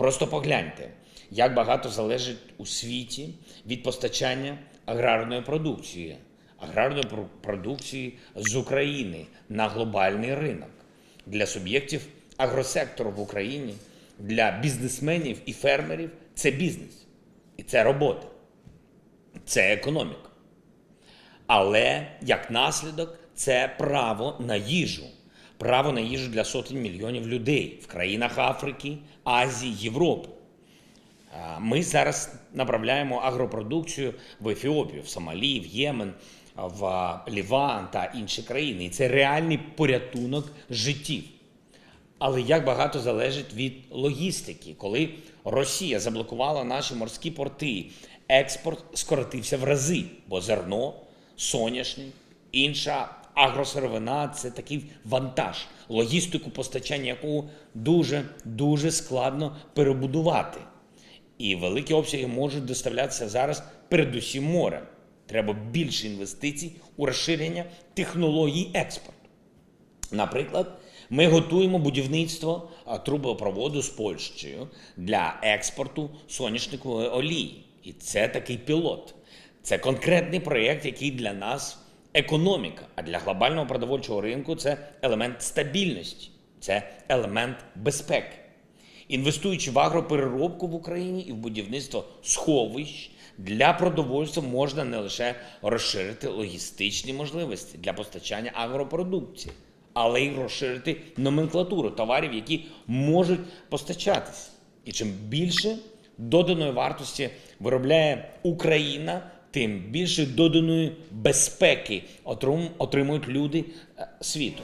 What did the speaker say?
Просто погляньте, як багато залежить у світі від постачання аграрної продукції, аграрної продукції з України на глобальний ринок. Для суб'єктів агросектору в Україні, для бізнесменів і фермерів це бізнес, і це робота, це економіка. Але як наслідок, це право на їжу, право на їжу для сотень мільйонів людей в країнах Африки, Азії, Європи. Ми зараз направляємо агропродукцію в Ефіопію, в Сомалі, в Ємен, в Ліван та інші країни. І це реальний порятунок життів. Але як багато залежить від логістики, коли Росія заблокувала наші морські порти, експорт скоротився в рази, бо зерно, соняшник, інша агросировина це такий вантаж, логістику постачання якого дуже дуже складно перебудувати. І великі обсяги можуть доставлятися зараз передусім морем. Треба більше інвестицій у розширення технологій експорту. Наприклад, ми готуємо будівництво трубопроводу з Польщею для експорту соняшникової олії. І це такий пілот. Це конкретний проєкт, який для нас економіка, а для глобального продовольчого ринку це елемент стабільності, це елемент безпеки. Інвестуючи в агропереробку в Україні і в будівництво сховищ для продовольства можна не лише розширити логістичні можливості для постачання агропродукції, але й розширити номенклатуру товарів, які можуть постачатися. І чим більше доданої вартості виробляє Україна, тим більше доданої безпеки отрим- отримують люди е, світу.